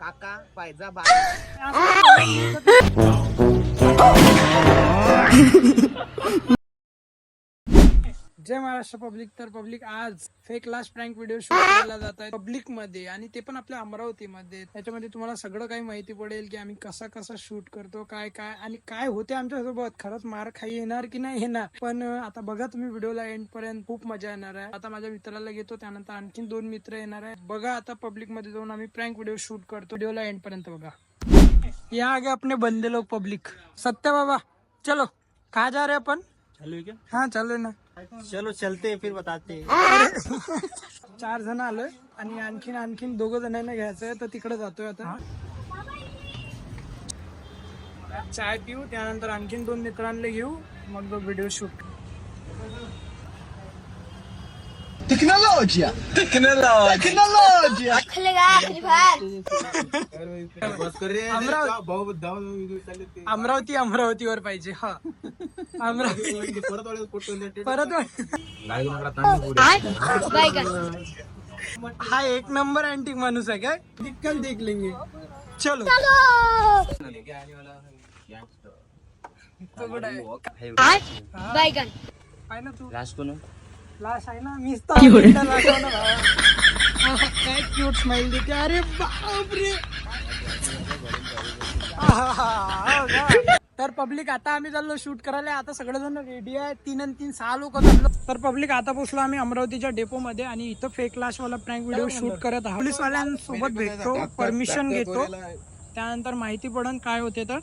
काका पायजा बा. जय महाराष्ट्र पब्लिक तर पब्लिक आज fake last prank video shoot करायला जात आहे पब्लिकमध्ये आणि ते पण आपल्या अमरावतीमध्ये. त्याच्यामध्ये तुम्हाला सगळं काही माहिती पडेल की आम्ही कसा कसा शूट करतो काय काय आणि काय होते आमच्यासोबत. खरंच मार खाई येणार की नाही येणार. पण आता बघा तुम्ही व्हिडिओला एंड पर्यंत खूप मजा येणार आहे. आता माझ्या मित्राला घेतो त्यानंतर आणखीन दोन मित्र येणार आहे बघा आता पब्लिकमध्ये जाऊन आम्ही प्रँक व्हिडिओ शूट करतो. व्हिडिओला एंड पर्यंत बघा. या आगे अपने बंदे लोग पब्लिक सत्य बाबा चलो. कहा जा रहे अपन चालू क्या हा चालू ना. चलो चलते हैं, फिर बताते हैं. चार जण आलोय आणि आणखीन आणखीन दोघ जणांना घ्यायचंय तर तिकडे जातोय आता चाय पिऊ त्यानंतर आणखीन दोन मित्रांना घेऊ मग तो video shoot free fire Amravati Amravati अमरावतीवर पाहिजे हा अमरावती परत बैगन हा एक नंबर अँटिक माणूस आहे काय? दिक्कल देख लेंगे चलो. आहे? ना तू? लास्ट कोण आहे ना. मीच काय क्यूट स्माइल देते. अरे बापरे? तर पब्लिक आता आम्ही चाललो शूट करायला. आता सगळेजण रेडी आहे तीन आणि तीन सहा लोक चाललो. तर पब्लिक आता पोहोचलो आम्ही अमरावतीच्या डेपो मध्ये आणि इथं फेक लाश वाला प्रँक व्हिडिओ शूट करत आहोत. पोलीसवाल्यांसोबत भेटतो परमिशन घेतो. त्यानंतर माहिती पडन काय होते तर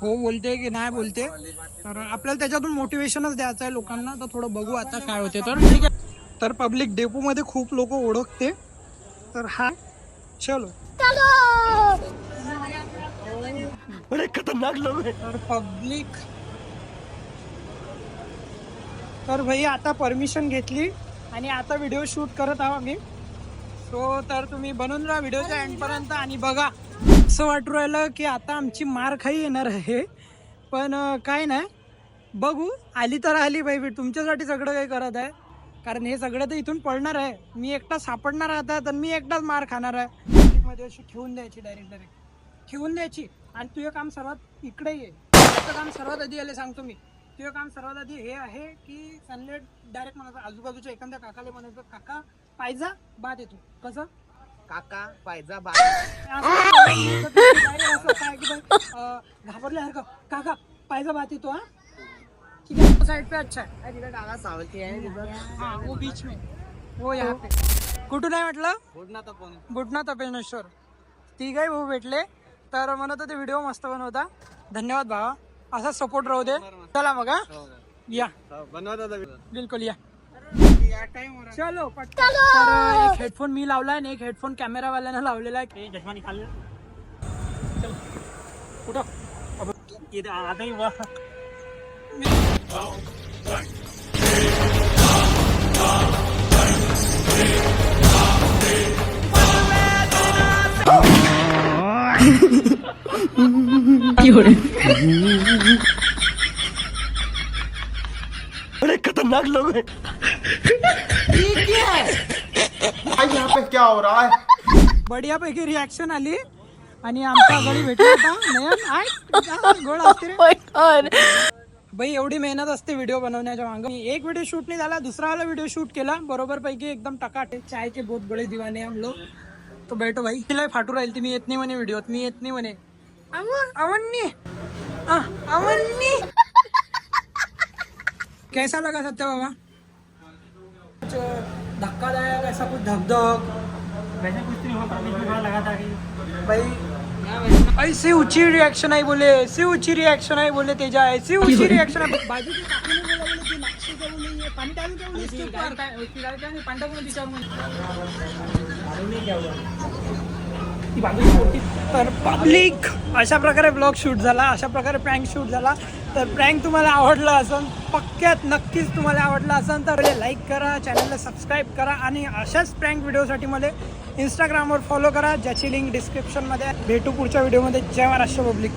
हो बोलते की नाही बोलते. तर आपल्याला त्याच्यातून मोटिवेशनच द्यायचं आहे लोकांना. तर थोडं बघू आता काय होते तर. ठीक आहे. तर पब्लिक डेपो मध्ये खूप लोक ओळखते. तर हा चलो! बड़े खतरनाक लोग हैं। तर पब्लिक तर भाई आता परमिशन घेतली आणि आता व्हिडिओ शूट करत आहोत आम्ही. सो तर तुम्ही बनवून राहा व्हिडिओच्या एंडपर्यंत आणि बघा. असं वाटू राहिलं की आता आमची मार खाई येणार आहे. पण काय नाही. बघू. आली तर आली बाई तुमच्यासाठी सगळं काही करत आहे. कारण हे सगळं तर इथून पडणार आहे. मी एकटा सापडणार आता तर मी एकटाच मार खाणार आहे. मध्ये अशी ठेवून द्यायची डायरेक्ट डायरेक्ट ठेवून द्यायची. आणि तुझं काम सर्वात इकडे ये. तुझं काम सर्वात आधी आले सांगतो मी. तुझं काम सर्वात आधी हे आहे की सनलेट डायरेक्ट म्हणायचं आजूबाजूच्या एखाद्या काकाला म्हणायचं काका पायजा बाद येतो. कसं? काका पायजा बा असं direct असं काय की बाई, अं, घाबरल्यासारखं काका पायजा बात येतो हा? ठीक है साइड पे अच्छा है काका सावलती आहे हाँ वो बीच में. वो यहाँ पे. कुठून आहे म्हटलं? गुडना तपेश्वर तिघही भाऊ भेटले. तर म्हणत होते व्हिडिओ मस्त बनवता. धन्यवाद भावा. असा सपोर्ट राहू दे. चला मग हा. या. बनवता बिलकुल या. चलो. तर एक हेडफोन मी लावला आणि एक हेडफोन कॅमेरा वाल्यानं लावलेला आहे. चष्मा निकाल कुठं? बड़े खतरनाक लोग हैं। है यहाँ पे क्या हो रहा है? बढिया पैकी रिॲक्शन आली। आणि आमचा भेटला होता नयन. बाई एवढी मेहनत असते व्हिडिओ बनवण्याच्या मागे. एक व्हिडिओ शूट नाही झाला दुसरा वाला व्हिडिओ शूट केला. बरोबर पैकी एकदम टकाटे. चाय के बहुत बडे दिवाने हम लोग तो बैठो भाई। तिला फाटू राहील ती मी येत नाही म्हणे व्हिडिओत मी येत नाही म्हणे अवन्नी अवन्नी कैसा लगा सत्या बाबा? कुछ धक्कादायक ऐसा कुछ धक धक वैसे कुछ नहीं हुआ था भाई ऐसी ऊँची रिएक्शन आई बोले ऐसी ऊँची रिएक्शन आई बोले तेजा ऐसी ऊँची रिएक्शन आई बाजू के तर पब्लिक अशा प्रकारे ब्लॉग शूट झाला अशा प्रकारे प्रँक शूट झाला. तर प्रँक तुम्हाला आवडला असेल पक्क्यात नक्कीच तुम्हाला आवडला असेल तर लाईक करा चॅनलला सबस्क्राईब करा आणि अशाच प्रँक व्हिडिओसाठी मला इंस्टाग्रामवर फॉलो करा ज्याची लिंक डिस्क्रिप्शनमध्ये भेटू पुढच्या व्हिडिओमध्ये जय महाराष्ट्र पब्लिक